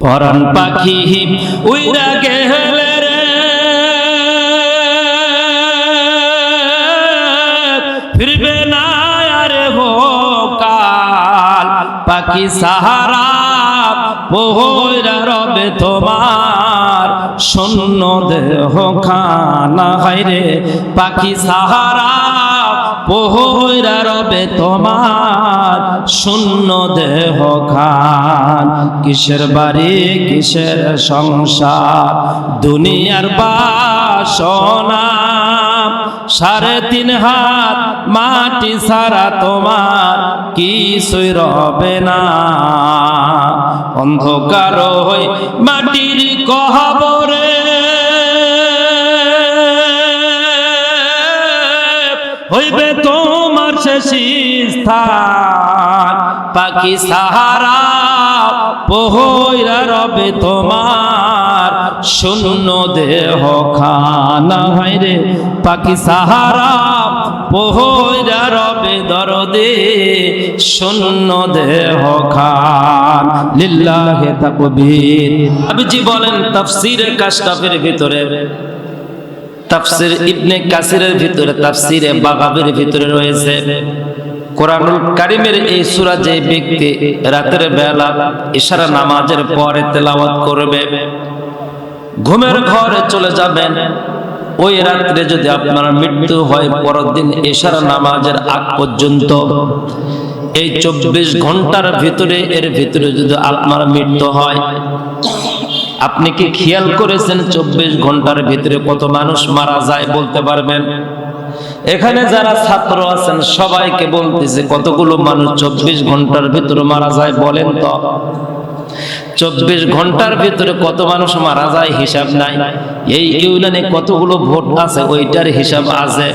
পরাণ পাখি উইরা গেলে রে ফিরবে না আরে হো কাল। পাখি সাহারা বহরা রবে তোমার। শূন্য দেহ খানা হাইরে পাখি সাহারা পোহরা রবে তোমার শূন্য দেহ খান। কিসের বাড়ি, কিসের সংসার? দুনিয়ার বাসনা, সাড়ে তিন হাত মাটি সারা তোমার কিছুই রবে না। অন্ধকার হই মাটির কহবরে হইবে তোমার শেষ স্থান। পাখি সাহারা, পোহইরা রবে তোমার শূন্য দেহ খানা। হয় রে পাখি সাহারা, পোহইরা রবে দরদে শূন্য দেহ খান। লিল্লাহে তাকবীর। আবিজি বলেন, তাফসীরের কাশকাফের ভিতরে। তাফসির ইবনে কাসিরের ভিতরে, তাফসিরে বাগাবের ভিতরে রয়েছে। কোরআনুল কারিমের এই সূরা যে ব্যক্তি রাতের বেলা ইশারা নামাজের পরে তেলাওয়াত করবে, ঘুমের ঘরে চলে যাবেন, ওই রাত্রে যদি আপনার মৃত্যু হয়, পরের দিন ইশারা নামাজের আগ পর্যন্ত, এই চব্বিশ ঘণ্টার ভিতরে, এর ভিতরে যদি আপনার মৃত্যু হয় আপনি কি খেয়াল করেছেন চব্বিশ ঘণ্টার ভিতরে কত মানুষ মারা যায় বলতে পারবেন? এখানে যারা ছাত্র আছেন, সবাইকে বলতেছে, কতগুলো মানুষ চব্বিশ ঘণ্টার ভিতরে মারা যায় বলেন তো? চব্বিশ ঘণ্টার ভিতরে কত মানুষ মারা যায় হিসাব নাই। এই ইউনিয়নে কতগুলো ভোট আছে ওইটার হিসাব আছে।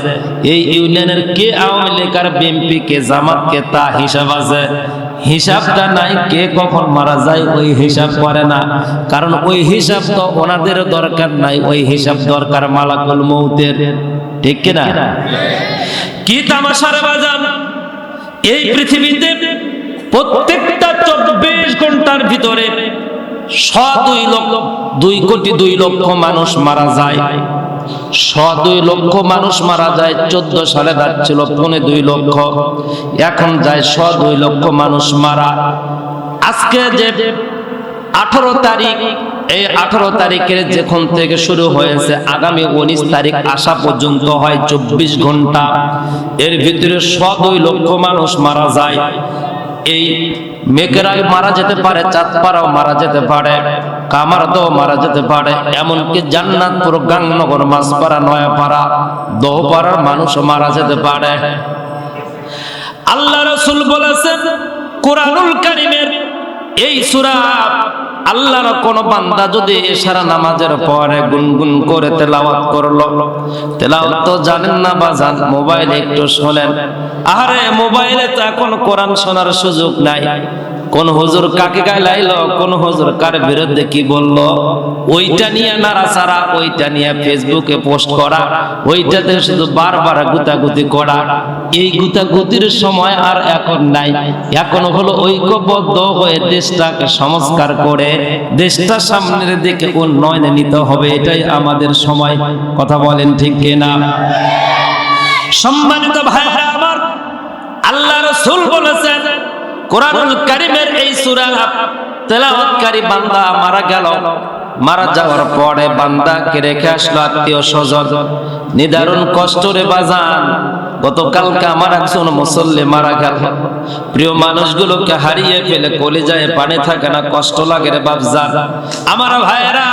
এই ইউনিয়নের কে আওয়ামী লীগ আর বিএনপি কে জামাত কে তা হিসাব আছে। হিসাবটা নাই, কে কখন মারা যায়, ওই হিসাব করে না। কারণ ওই হিসাব তো ওনাদের দরকার নাই, ওই হিসাব দরকার মালাকুল মৌতের ঠিক কিনা? কি তামাশার বাজান এই পৃথিবীতে প্রত্যেকটা চব্বিশ ঘণ্টার ভিতরে শ দুই লক্ষ, দুই কোটি দুই লক্ষ মানুষ মারা যায়। শ দুই লক্ষ মানুষ মারা যায়, চোদ্দ সালে যাচ্ছিল পৌনে দুই লক্ষ। এখন যায় শ দুই লক্ষ মানুষ মারা। আজকে যে আঠারো তারিখ, এই আঠারো তারিখের যখন থেকে শুরু হয়েছে, আগামী উনিশ তারিখ আসা পর্যন্ত হয় চব্বিশ ঘণ্টা। এর ভিতরে শ দুই লক্ষ মানুষ মারা যায়। এই মেঘেরাই মারা যেতে পারে, চাঁদপাড়াও মারা যেতে পারে। কামারদাও মারা যেতে পারে। এমনকি জান্নাতপুর গাংনগর মাছপাড়া নয়াপাড়া দহপাড়ার মানুষও মারা যেতে পারে। আল্লাহ রসুল বলেছেন, কোরআনুল কারিমের এই সুরা আল্লাহর কোন বান্দা যদি এশারা নামাজের পরে গুনগুন করে তেলাওয়াত করল, তেলাওয়াত তো জানেন না বা জান, মোবাইলে একটু শোনেন। আরে মোবাইলে তো এখন কোরআন শোনার সুযোগ নাই। কোন হজুর কাকে গাইলাইলো কোন হুজুর কার বিরুদ্ধে কি বলল, ওইটা নিয়ে নাড়াচাড়া, ওইটা নিয়ে ফেসবুকে পোস্ট করা, ওইটাতে শুধু বারবার গুতাগুতি করা। এই গুতাগুতির সময় আর এখন নাই। এখন হলো ঐক্যবদ্ধ হয়ে দেশটাকে সংস্কার করে, দেশটা সামনের দিকে উন্নয়নে নিতে হবে, এটাই আমাদের সময়। কথা বলেন ঠিক কিনা? সম্মানিত ভাইরা আমার, আল্লাহ রসুল বলেছেন কোরআনুল কারিমের এই সূরা তেলাওয়াতকারী বান্দা মারা গেল। মারা যাওয়ার পরে বান্দাকে রেখে আসলো আত্মীয় স্বজন। নিদারুণ কষ্ট রে বাজান। গতকালকে আমার একজন মুসল্লি মারা গেল। প্রিয় মানুষগুলোকে হারিয়ে ফেলে কলিজায় পানি থাকে না কষ্ট লাগে রে বাবজান আমার ভাইয়েরা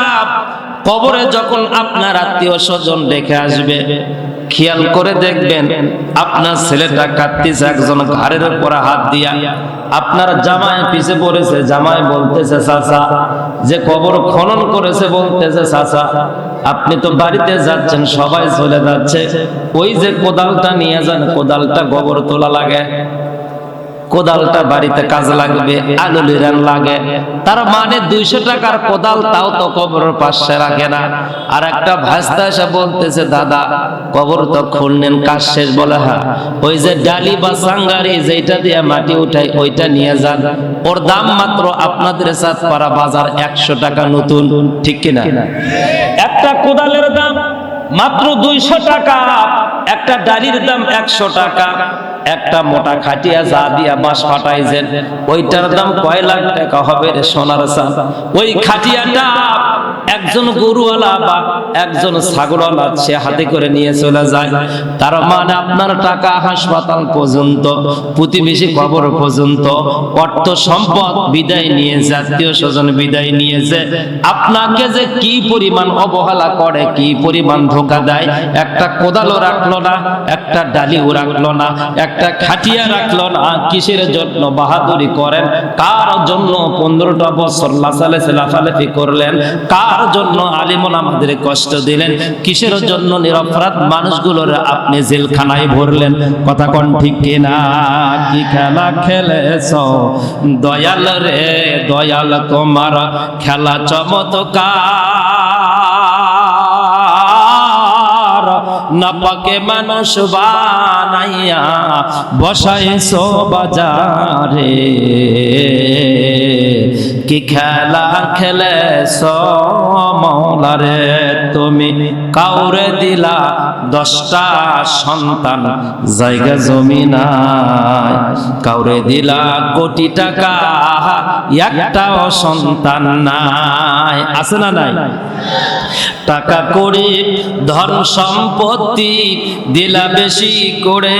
কবরে যখন আপনার আত্মীয় স্বজন রেখে আসবে খেয়াল করে দেখবেন, আপনার ছেলেটা কাটতেছে একজন ঘাড়ের উপরে হাত দিয়া। আপনার জামায় পিছে পড়েছে জামায় বলতেছে, চাচা, যে কবর খনন করেছে বলতেছে, চাচা, আপনি তো বাড়িতে যাচ্ছেন, সবাই চলে যাচ্ছে। ওই যে কোদালটা নিয়ে যান, কোদালটা গোবর তোলা লাগে। কোদালটা বাড়িতে কাজ লাগবে, আলু লিরান লাগে। তার মানে দুইশো টাকার কোদাল তাও তো কবরের পাশে রাখে না। আর একটা ভাস্তা এসে বলতেছে, দাদা, কবর তো খুললেন, কাজ শেষ বলে হ্যাঁ ওই যে ডালি বা সাঙ্গারি যেটা দিয়ে মাটি উঠাই, ওইটা নিয়ে যান। ওর দাম মাত্র আপনাদের সাতপাড়া বাজার একশো টাকা নতুন, ঠিক কিনা একটা কোদালের দাম মাত্র দুইশো টাকা, একটা ডালির দাম একশো টাকা। একটা মোটা খাটিয়া যা দিয়া বাঁশ ফাটাইছেন, ওইটার দাম কয় লাখ টাকা হবে রে সোনার চাল ওই খাটিয়াটা একজন গরুওয়ালা বা একজন ছাগলওয়ালা, সে হাতে করে নিয়ে চলে যায়। তার মানে আপনার টাকা হাসপাতাল পর্যন্ত, প্রতিবেশী খবর পর্যন্ত, অর্থ সম্পদ বিদায় নিয়ে জাতীয় স্বজন বিদায় নিয়েছে। আপনাকে যে কি পরিমাণ অবহেলা করে, কি পরিমাণ ধোকা দেয়, একটা কোদালও রাখল না, একটা ডালিও রাখল না একটা খাটিয়া রাখল না, কিসের জন্য বাহাদুরি করেন? কার জন্য পনেরোটা বছর লাসালে লাফালাফি করলেন? কার জন্য আলিমন আমাদের কষ্ট দিলেন? কিসের জন্য নিরপরাধ মানুষগুলোর আপনি জেলখানায় ভরলেন? কথা কোন ঠিক কিনা? কি খেলা খেলেছ? দয়াল রে, দয়াল তোমার খেলা চমৎকার। নাপাকে মানুষ বানাইয়া বসাইছো বাজারে। কি খেলা খেলে মৌলারে? তুমি কাউরে দিলা দশটা সন্তান। জায়গা জমি নাই। কাউরে দিলা কোটি টাকা, একটাও সন্তান নাই। আছে না নাই? টাকা করে, ধন সম্পত্তি দিলা বেশি করে।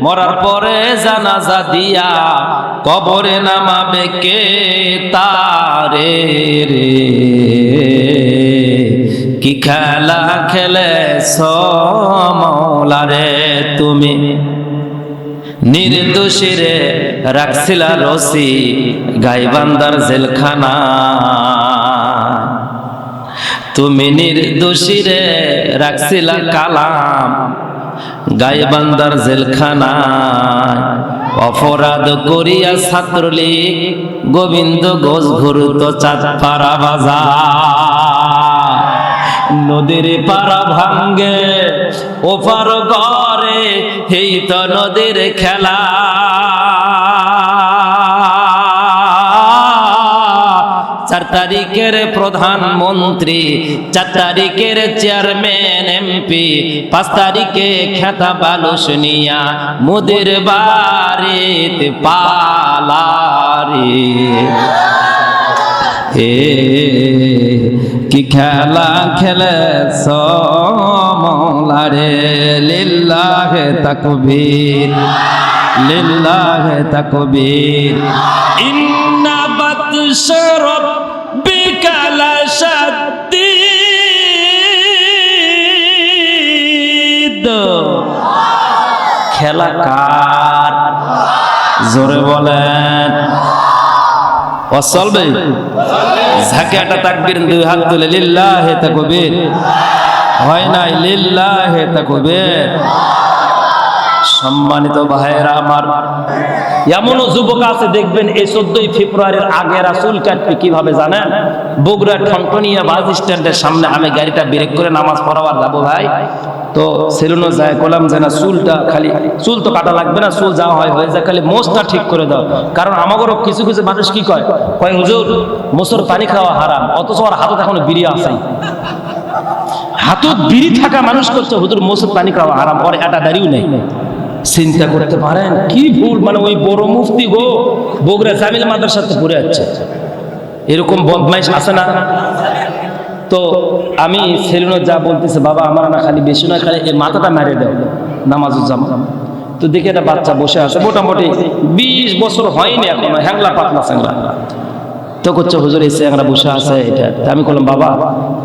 মরার পরে জানাজা দিয়া কবরে নামাবে কে তারে রে? কি খেলা খেলে সমলারে তুমি? নির্দোষীরে রাখছিলা রসি গাইবান্দার জেলখানা। তুমি নির্দোষীরে রাখছিলা কালাম গাইবান্দার জেলখানা। অপরাধ করিয়া ছাত্রলীগ গোবিন্দ ঘোষ ঘুরুত চাঁদপাড়া বাজার। নদীর পাড়া ভাঙ্গে ওপার ঘরে এই তো নদীর খেলা। চার তারিখের প্রধানমন্ত্রী, চার তারিখের চেয়ারম্যান, এমপি, পাঁচ তারিখে খেতা বালুস শুনিয়া মোদের বাড়িতে পালারে। এ, কি খেলা খেলে সমলারে লিল্লাহে তাকবীর লিল্লাহে তাকবীর। ইন্না বাতশ রাব্বিকা লাশাদ্দীদ খেলা কার? জোরে বলেন। চলবে ঝাঁকিয়াটা তাকবির দুই হাত তুলে লিল্লাহে তাকবির। হয় নাই লিল্লাহে তাকবীর। সম্মানিত ভাইয়েরা আমার, এমনও যুবক আছে, দেখবেন এই চোদ্দই ফেব্রুয়ারির আগে রাসুল কাটবে, কীভাবে জানেন? বগুড়া ঠনটনিয়া বাস স্ট্যান্ডের সামনে আমি গাড়িটা ব্রেক করে নামাজ পড়াবার যাব ভাই। তো সেলুনও যায়, কলাম যে না, চুলটা খালি, চুল তো কাটা লাগবে না, চুল যাওয়া হয়, হয়ে যায়, খালি মোষটা ঠিক করে দাও। কারণ আমাদেরও কিছু কিছু মানুষ কি কয় কয়, হুজুর মোসর পানি খাওয়া হারাম, অথচ আর হাতত এখনও বিড়ি আছেই হাতত বিড়ি থাকা মানুষ করছে, হুজুর মোসর পানি খাওয়া হারাম পরে এটা দাঁড়িয়েও নেই। চিন্তা করতে পারেন? কি ভুল? মানে ওই বড় মুফতি গো, বগুড়া জামিল মাদ্রাসাতে পড়ে যাচ্ছে এরকম বদমাইশ আছে না? তো আমি সেলুনে যা বলতেছে, বাবা, আমার না খালি বেশি না খালি এই মাথাটা মারিয়ে দাও, নামাজুর জামা। তো দেখে একটা বাচ্চা বসে আছে, মোটামুটি বিশ বছর হয়নি এখনও, হ্যাংলা পাতলা স্যাংলা তো করছে হুজুর এসে আমরা বসে আছে, এটা আমি বললাম বাবা,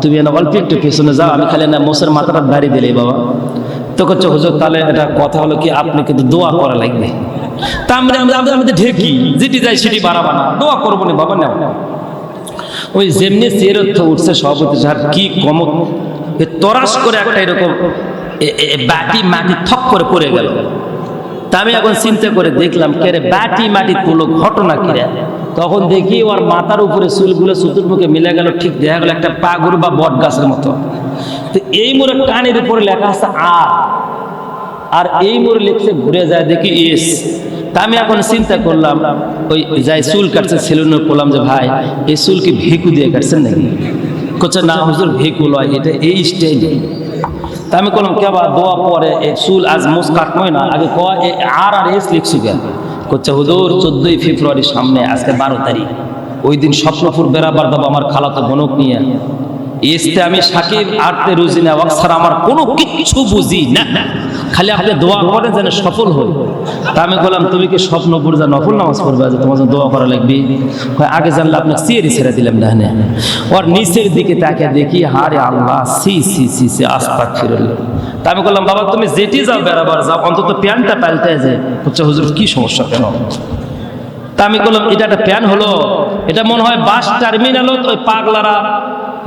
তুমি না অল্প একটু পেছনে যাও, আমি খালি না মোসের মাথাটা দাঁড়িয়ে দিলে বাবা। তো করছে, হুজুর, তাহলে এটা কথা হলো কি, আপনি কিন্তু দোয়া করা লাগবে। তা আমরা আমরা আমাদের ঢেকি যেটি যাই সেটি বাড়াবো না। দোয়া করব না, বাবা, নাও। ওই যেমনি চেরত্ব উঠছে সভাপতি সাহেব কি কম তরাস করে একটা এরকম বাটি মাটি থক করে পড়ে গেল। তা আমি এখন চিন্তা করে দেখলাম, কে রে, বাটি মাটি তুলো, ঘটনা কি রে? তখন দেখি ওর মাথার উপরে চুলগুলো চতুর্মুখে মিলে গেল, ঠিক দেখা গেল একটা পাগুর বা বট গাছের মতো। তো এই মোড়ে কানের উপরে লেখা আছে আর আর এই মোড়ে লিখছে, ঘুরে যায় দেখি এস। তা আমি এখন চিন্তা করলাম, ওই যাই চুল কাটছে সেলুনে বললাম যে ভাই, এই চুল কি ভেকু দিয়ে কাটছেন নাকি? কোচে না হুজুর, ভেকু লয়, এটা এই স্টাইলে তা আমি বললাম, কে বা দোয়া পরে চুল আজ মুস কাটমই না, আগে ক আর আর এস লিখছি কেন করছে হুজুর, চোদ্দই ফেব্রুয়ারি সামনে, আজকে বারো তারিখ। ওই দিন স্বপ্নপুর বেড়াবার দেবো, আমার খালাতো বনক নিয়ে। এসতে আমি সাকিব আরতে রুজি না অক্সার আমার কোনো কিচ্ছু বুঝি না। খালি আপনি দোয়া করেন যেন সফল হই। তা আমি বললাম, তুমি কি স্বপ্ন যা নফল নামাজ পড়বে? যে তোমার দোয়া করা লাগবে। আগে জানলে আপনাকে সিয়ারি ছেড়ে দিলাম না হ্যাঁ ওর নিচের দিকে তাকে দেখি, হারে আল্লাহ, সি সি সি সি আস্তা ফিরল তা আমি বললাম, বাবা, তুমি যেটি যাও বেড়াবার, যাও, অন্তত প্যান্টটা পাল্টে যে হচ্ছে হুজুর, কি সমস্যা কেন? তা আমি বললাম, এটা একটা প্যান হলো। এটা মনে হয় বাস টার্মিনাল, ওই পাগলারা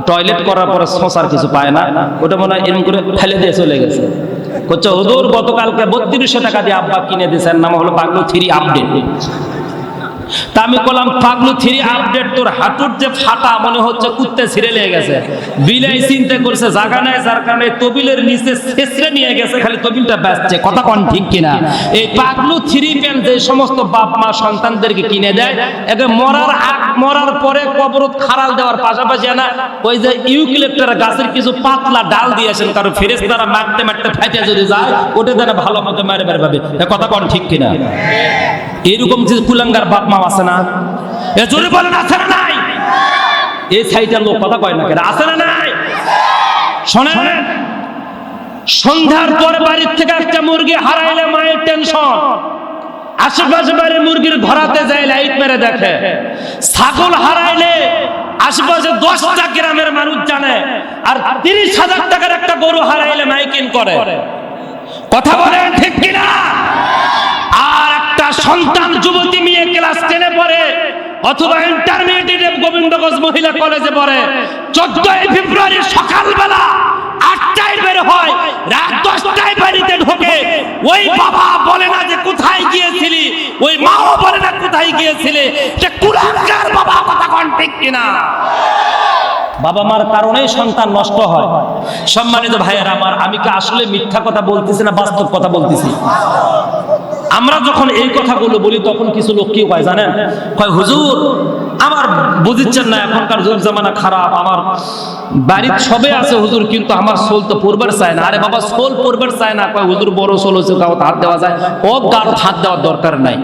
টয়লেট করার পরে শশার কিছু পায় না। ওটা মনে হয় এরকম করে ফেলে দিয়ে চলে গেছে। করছে হুদুর গতকালকে বত্রিশশো টাকা দিয়ে আব্বা কিনে দিয়েছেন। নাম হলো বাংলো থ্রি আপডেট। তা আমি বললাম, পাগলু থ্রি আপডেট তোর হাঁটুর যে ফাটা, মনে হচ্ছে কুত্তে ছিঁড়ে লেগে গেছে। বিলাই চিন্তা করছে, জাগা নাই, যার কারণে তবিলের নিচে শেষরে নিয়ে গেছে, খালি তবিলটা কথা কন ঠিক কিনা? এই পাগলু থ্রি যে সমস্ত বাপ মা সন্তানদেরকে কিনে দেয়, একে মরার আগ, মরার পরে কবরত খাড়াল দেওয়ার পাশাপাশি না ওই যে ইউক্লিপ্টার গাছের কিছু পাতলা ডাল দিয়েছেন কারণ ফেরেস দ্বারা মারতে মারতে ফাইটে যদি যায়, ওটা ভালো মতো মারে পাবে কথা কন ঠিক কিনা? এরকম যে কুলাঙ্গার বাপ মা আছে না? এ জোরে বলেন, আছে না নাই? এই সাইটার লোক কথা কয় না কেন? আছে না নাই? শোনেন, সন্ধ্যার পরে বাড়ির থেকে একটা মুরগি হারাইলে মায়ের টেনশন। আশেপাশে বাড়ির মুরগির ঘরাতে যায়, লাইট মেরে দেখে। ছাগল হারাইলে আশেপাশে দশটা গ্রামের মানুষ জানে আর তিরিশ হাজার টাকার একটা গরু হারাইলে মাইকিং করে। কথা বলেন ঠিক কিনা? একটা সন্তান যুবতী মেয়ে ক্লাস টেনে পড়ে, অথবা ইন্টারমিডিয়েট গোবিন্দগঞ্জ মহিলা কলেজে পড়ে। চোদ্দই ফেব্রুয়ারি সকালবেলা আটটায় বের হয়, রাত দশটায় বাড়িতে ঢোকে। ওই বাবা বলে না যে কোথায় গিয়েছিলি, ওই মাও বলে না কোথায় গিয়েছিলে সে কুলাঙ্গার বাবা কথা কন ঠিক কিনা। বাবা মার কারণেই সন্তান নষ্ট হয়। সম্মানিত ভাইয়ের আমার, আমি কি আসলে মিথ্যা কথা বলতেছি না বাস্তব কথা বলতেছি? আমরা যখন এই কথাগুলো বলি, তখন কিছু লোক কি কয় জানেন? কয়, হুজুর, আমার বুঝিচ্ছেন না, এখনকার যুগ জামানা খারাপ, আমার বাড়ির সবে আছে হুজুর, কিন্তু আমার সোল তো পড়বার চায় না। আরে বাবা সোল পড়বার চায় না। কয়, হুজুর, বড় সোল হচ্ছে কাউ হাত দেওয়া যায়। ও গাল হাত দেওয়ার দরকার নাই।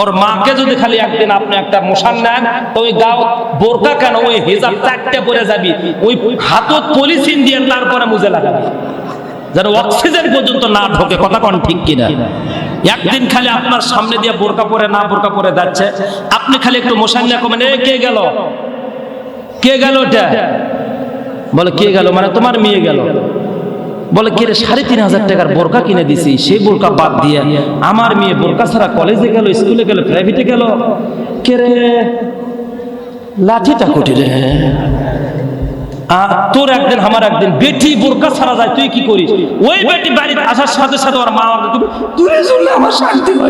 ওর মাকে যদি খালি একদিন আপনি একটা মশান নেন, ওই গাও বোরকা কেন, ওই হেজাব চারটে পরে যাবি, ওই হাতত পলিথিন দিয়ে তারপরে মুজে লাগাবি। যেন অক্সিজেন পর্যন্ত না ঢোকে, কথা কোন ঠিক কিনা? একদিন খালি আপনার সামনে দিয়ে বোরকা পরে না বোরকা পরে যাচ্ছে। আপনি খালি একটু মশান নিয়ে কমেন কে গেল? কে গেল ওটা বলে, কে গেল? মানে তোমার মেয়ে গেল। বলে, কে সাড়ে তিন হাজার টাকার বোরকা কিনে দিছি, সেই বোরকা বাদ দিয়ে আমার মেয়ে বোরকা ছাড়া কলেজে গেল, স্কুলে গেল প্রাইভেটে গেল। কে রে? লাঠিটা কোটি রে? তোর একদিন, আমার একদিন বেটি বোরকা ছাড়া যায়, তুই কি করিস? ওই বেটি বাড়িতে আসার সাথে সাথে ওর মা আমাকে দূরে চললে আমার শান্তি না।